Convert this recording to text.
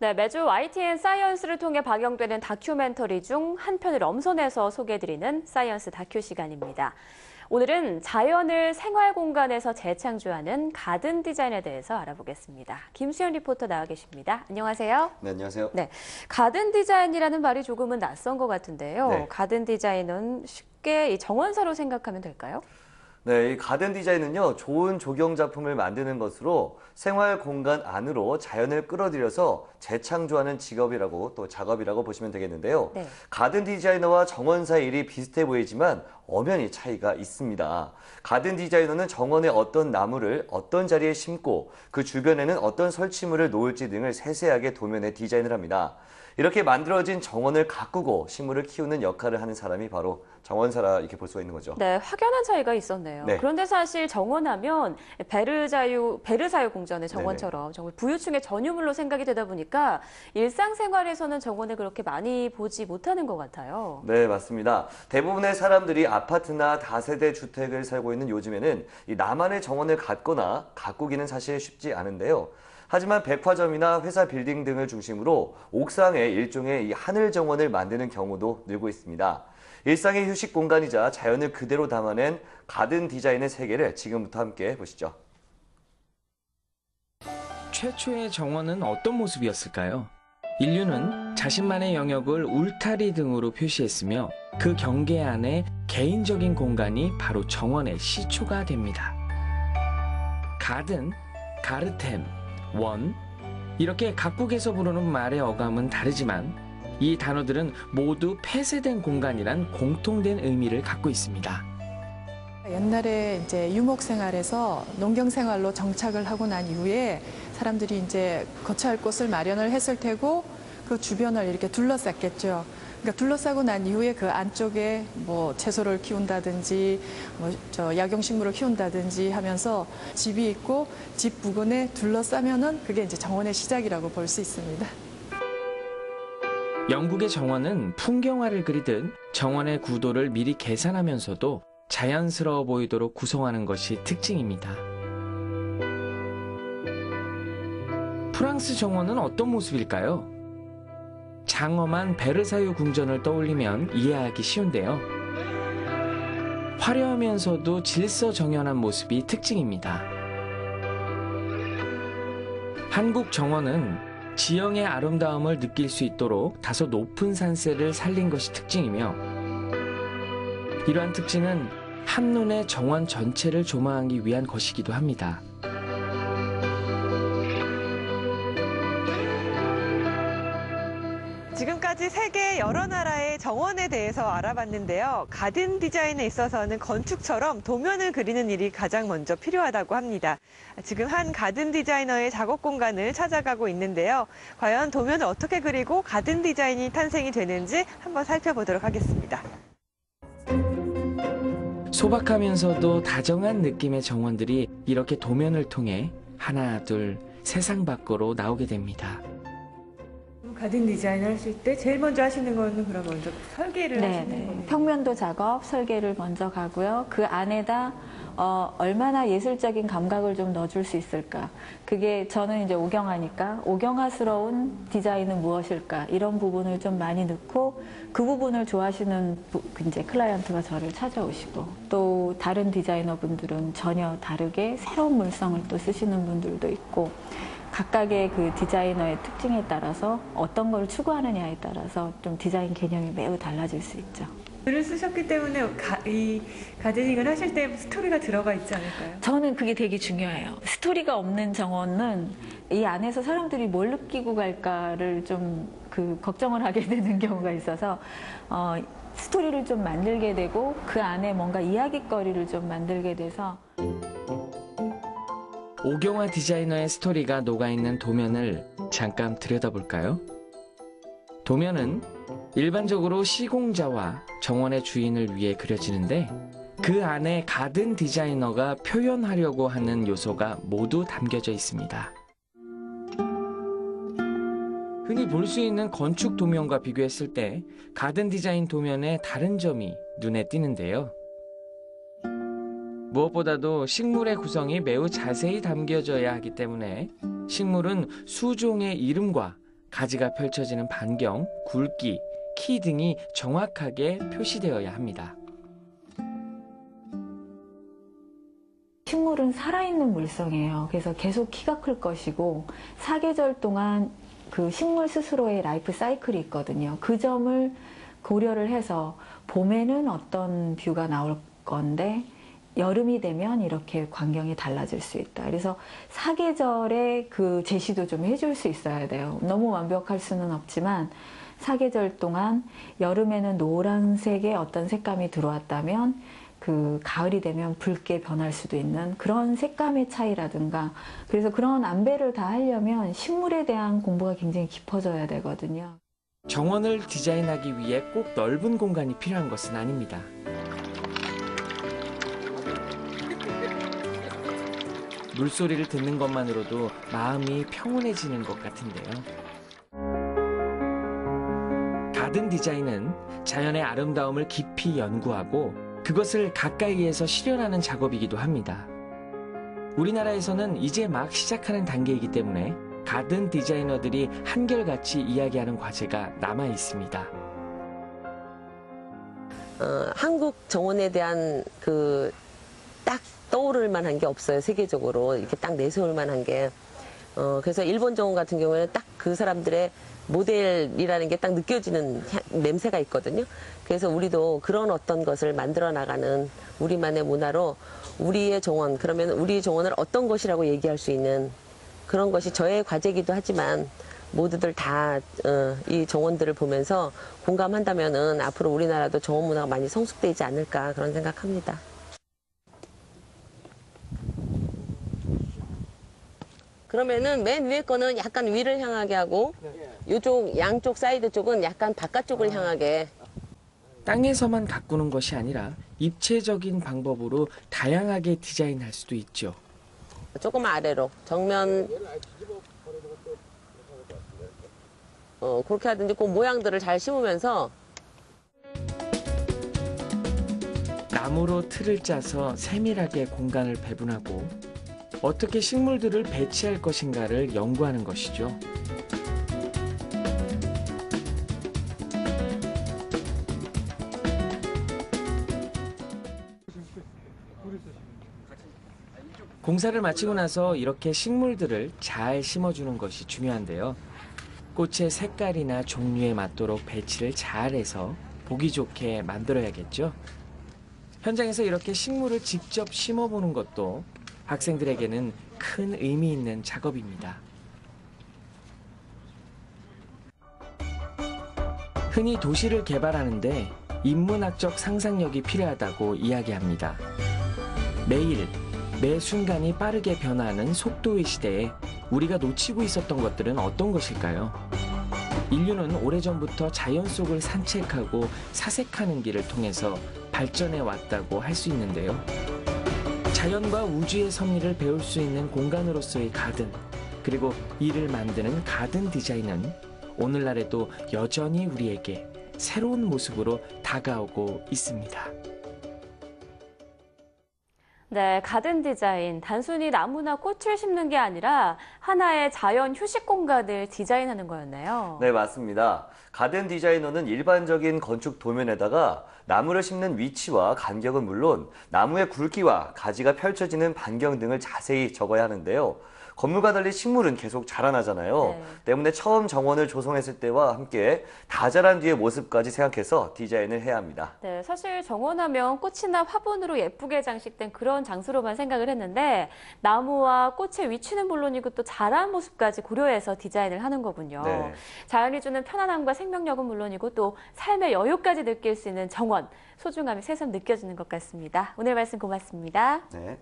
네, 매주 YTN 사이언스를 통해 방영되는 다큐멘터리 중 한 편을 엄선해서 소개해드리는 사이언스 다큐 시간입니다. 오늘은 자연을 생활 공간에서 재창조하는 가든 디자인에 대해서 알아보겠습니다. 김수현 리포터 나와 계십니다. 안녕하세요. 네, 안녕하세요. 네, 가든 디자인이라는 말이 조금은 낯선 것 같은데요. 네. 가든 디자인은 쉽게 이 정원사로 생각하면 될까요? 네, 이 가든 디자인은요, 좋은 조경 작품을 만드는 것으로 생활 공간 안으로 자연을 끌어들여서 재창조하는 직업이라고 또 작업이라고 보시면 되겠는데요. 네. 가든 디자이너와 정원사의 일이 비슷해 보이지만 엄연히 차이가 있습니다. 가든 디자이너는 정원에 어떤 나무를 어떤 자리에 심고 그 주변에는 어떤 설치물을 놓을지 등을 세세하게 도면에 디자인을 합니다. 이렇게 만들어진 정원을 가꾸고 식물을 키우는 역할을 하는 사람이 바로 정원사라 이렇게 볼 수가 있는 거죠. 네, 확연한 차이가 있었네요. 네. 그런데 사실 정원하면 베르자유 베르사유 궁전의 정원처럼 정말 부유층의 전유물로 생각이 되다 보니까 일상생활에서는 정원을 그렇게 많이 보지 못하는 것 같아요. 네, 맞습니다. 대부분의 사람들이 아파트나 다세대 주택을 살고 있는 요즘에는 이 나만의 정원을 갖거나 가꾸기는 사실 쉽지 않은데요. 하지만 백화점이나 회사 빌딩 등을 중심으로 옥상에 일종의 이 하늘 정원을 만드는 경우도 늘고 있습니다. 일상의 휴식 공간이자 자연을 그대로 담아낸 가든 디자인의 세계를 지금부터 함께 보시죠. 최초의 정원은 어떤 모습이었을까요? 인류는 자신만의 영역을 울타리 등으로 표시했으며 그 경계 안에 개인적인 공간이 바로 정원의 시초가 됩니다. 가든, 가르템, 원 이렇게 각국에서 부르는 말의 어감은 다르지만 이 단어들은 모두 폐쇄된 공간이란 공통된 의미를 갖고 있습니다. 옛날에 이제 유목 생활에서 농경 생활로 정착을 하고 난 이후에 사람들이 이제 거처할 곳을 마련을 했을 테고 그 주변을 이렇게 둘러쌌겠죠. 그러니까 둘러싸고 난 이후에 그 안쪽에 뭐 채소를 키운다든지 뭐 저 약용식물을 키운다든지 하면서 집이 있고 집 부근에 둘러싸면은 그게 이제 정원의 시작이라고 볼 수 있습니다. 영국의 정원은 풍경화를 그리듯 정원의 구도를 미리 계산하면서도 자연스러워 보이도록 구성하는 것이 특징입니다. 프랑스 정원은 어떤 모습일까요? 장엄한 베르사유 궁전을 떠올리면 이해하기 쉬운데요. 화려하면서도 질서 정연한 모습이 특징입니다. 한국 정원은 지형의 아름다움을 느낄 수 있도록 다소 높은 산세를 살린 것이 특징이며 이러한 특징은 한눈에 정원 전체를 조망하기 위한 것이기도 합니다. 지금까지 세계 여러 나라의 정원에 대해서 알아봤는데요. 가든 디자인에 있어서는 건축처럼 도면을 그리는 일이 가장 먼저 필요하다고 합니다. 지금 한 가든 디자이너의 작업 공간을 찾아가고 있는데요. 과연 도면을 어떻게 그리고 가든 디자인이 탄생이 되는지 한번 살펴보도록 하겠습니다. 소박하면서도 다정한 느낌의 정원들이 이렇게 도면을 통해 하나, 둘, 세상 밖으로 나오게 됩니다. 가든 디자인을 하실 때 제일 먼저 하시는 거는 그럼 먼저 설계를 네, 네. 평면도 작업, 설계를 먼저 가고요. 그 안에다 어, 얼마나 예술적인 감각을 좀 넣어줄 수 있을까. 그게 저는 이제 오경화니까 오경화스러운 디자인은 무엇일까 이런 부분을 좀 많이 넣고 그 부분을 좋아하시는 이제 클라이언트가 저를 찾아오시고 또 다른 디자이너 분들은 전혀 다르게 새로운 물성을 또 쓰시는 분들도 있고 각각의 그 디자이너의 특징에 따라서 어떤 걸 추구하느냐에 따라서 좀 디자인 개념이 매우 달라질 수 있죠. 글을 쓰셨기 때문에 가, 이 가드닝을 하실 때 스토리가 들어가 있지 않을까요? 저는 그게 되게 중요해요. 스토리가 없는 정원은 이 안에서 사람들이 뭘 느끼고 갈까를 좀 그 걱정을 하게 되는 경우가 있어서 어, 스토리를 좀 만들게 되고 그 안에 뭔가 이야기거리를 좀 만들게 돼서 오경화 디자이너의 스토리가 녹아있는 도면을 잠깐 들여다볼까요? 도면은 일반적으로 시공자와 정원의 주인을 위해 그려지는데 그 안에 가든 디자이너가 표현하려고 하는 요소가 모두 담겨져 있습니다. 흔히 볼 수 있는 건축 도면과 비교했을 때 가든 디자인 도면의 다른 점이 눈에 띄는데요. 무엇보다도 식물의 구성이 매우 자세히 담겨져야 하기 때문에 식물은 수종의 이름과 가지가 펼쳐지는 반경, 굵기, 키 등이 정확하게 표시되어야 합니다. 식물은 살아있는 물성이에요. 그래서 계속 키가 클 것이고 사계절 동안 그 식물 스스로의 라이프 사이클이 있거든요. 그 점을 고려를 해서 봄에는 어떤 뷰가 나올 건데 여름이 되면 이렇게 광경이 달라질 수 있다. 그래서 사계절에 그 제시도 좀 해줄 수 있어야 돼요. 너무 완벽할 수는 없지만 사계절 동안 여름에는 노란색의 어떤 색감이 들어왔다면 그 가을이 되면 붉게 변할 수도 있는 그런 색감의 차이라든가 그래서 그런 안배를 다 하려면 식물에 대한 공부가 굉장히 깊어져야 되거든요. 정원을 디자인하기 위해 꼭 넓은 공간이 필요한 것은 아닙니다. 물소리를 듣는 것만으로도 마음이 평온해지는 것 같은데요. 가든 디자인은 자연의 아름다움을 깊이 연구하고 그것을 가까이에서 실현하는 작업이기도 합니다. 우리나라에서는 이제 막 시작하는 단계이기 때문에 가든 디자이너들이 한결같이 이야기하는 과제가 남아 있습니다. 어, 한국 정원에 대한 그 딱 떠오를 만한 게 없어요 세계적으로 이렇게 딱 내세울 만한 게 어, 그래서 일본 정원 같은 경우에는 딱 그 사람들의 모델이라는 게 딱 느껴지는 향- 냄새가 있거든요. 그래서 우리도 그런 어떤 것을 만들어 나가는 우리만의 문화로 우리의 정원 그러면 우리 정원을 어떤 것이라고 얘기할 수 있는 그런 것이 저의 과제이기도 하지만 모두들 다이 정원들을 보면서 공감한다면은 앞으로 우리나라도 정원 문화가 많이 성숙되지 않을까 그런 생각합니다. 그러면은 맨 위에 거는 약간 위를 향하게 하고 이쪽 양쪽 사이드 쪽은 약간 바깥쪽을 향하게. 땅에서만 가꾸는 것이 아니라 입체적인 방법으로 다양하게 디자인할 수도 있죠. 조금 아래로. 정면. 어 그렇게 하든지 그 모양들을 잘 심으면서 나무로 틀을 짜서 세밀하게 공간을 배분하고 어떻게 식물들을 배치할 것인가를 연구하는 것이죠. 공사를 마치고 나서 이렇게 식물들을 잘 심어주는 것이 중요한데요. 꽃의 색깔이나 종류에 맞도록 배치를 잘해서 보기 좋게 만들어야겠죠. 현장에서 이렇게 식물을 직접 심어보는 것도 학생들에게는 큰 의미 있는 작업입니다. 흔히 도시를 개발하는데 인문학적 상상력이 필요하다고 이야기합니다. 매일, 매 순간이 빠르게 변화하는 속도의 시대에 우리가 놓치고 있었던 것들은 어떤 것일까요? 인류는 오래전부터 자연 속을 산책하고 사색하는 길을 통해서 발전해 왔다고 할 수 있는데요. 자연과 우주의 섭리를 배울 수 있는 공간으로서의 가든, 그리고 이를 만드는 가든 디자인은 오늘날에도 여전히 우리에게 새로운 모습으로 다가오고 있습니다. 네, 가든 디자인. 단순히 나무나 꽃을 심는 게 아니라 하나의 자연 휴식 공간을 디자인하는 거였네요. 네, 맞습니다. 가든 디자이너는 일반적인 건축 도면에다가 나무를 심는 위치와 간격은 물론 나무의 굵기와 가지가 펼쳐지는 반경 등을 자세히 적어야 하는데요. 건물과 달리 식물은 계속 자라나잖아요. 네. 때문에 처음 정원을 조성했을 때와 함께 다 자란 뒤의 모습까지 생각해서 디자인을 해야 합니다. 네, 사실 정원하면 꽃이나 화분으로 예쁘게 장식된 그런 장소로만 생각을 했는데 나무와 꽃의 위치는 물론이고 또 자란 모습까지 고려해서 디자인을 하는 거군요. 네. 자연이 주는 편안함과 생명력은 물론이고 또 삶의 여유까지 느낄 수 있는 정원, 소중함이 새삼 느껴지는 것 같습니다. 오늘 말씀 고맙습니다. 네.